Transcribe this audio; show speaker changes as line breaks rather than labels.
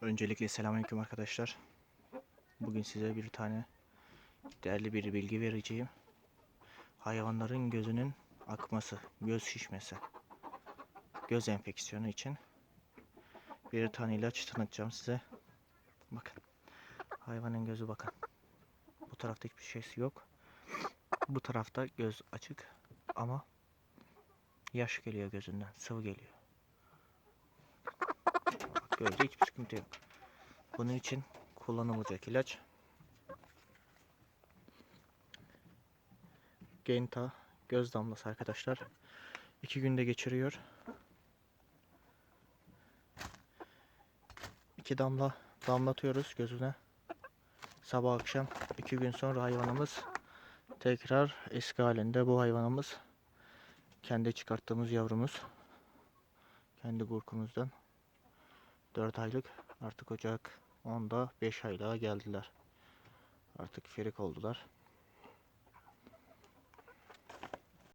Öncelikle selamünaleyküm arkadaşlar. Bugün size bir tane değerli bir bilgi vereceğim. Hayvanların gözünün akması, göz şişmesi, göz enfeksiyonu için bir tane ilaç tanıtacağım size. Bakın. Hayvanın gözü bakın. Bu tarafta hiçbir şeysi yok. Bu tarafta göz açık ama yaş geliyor gözünden, sıvı geliyor. Gözde hiçbir sıkıntı yok. Bunun için kullanılacak ilaç Genta göz damlası arkadaşlar. İki günde geçiriyor. İki damla damlatıyoruz gözüne. Sabah akşam iki gün sonra hayvanımız tekrar eski halinde bu hayvanımız kendi çıkarttığımız yavrumuz kendi gurkumuzdan 4 aylık artık Ocak 10'da 5 aylığa geldiler. Artık ferik oldular.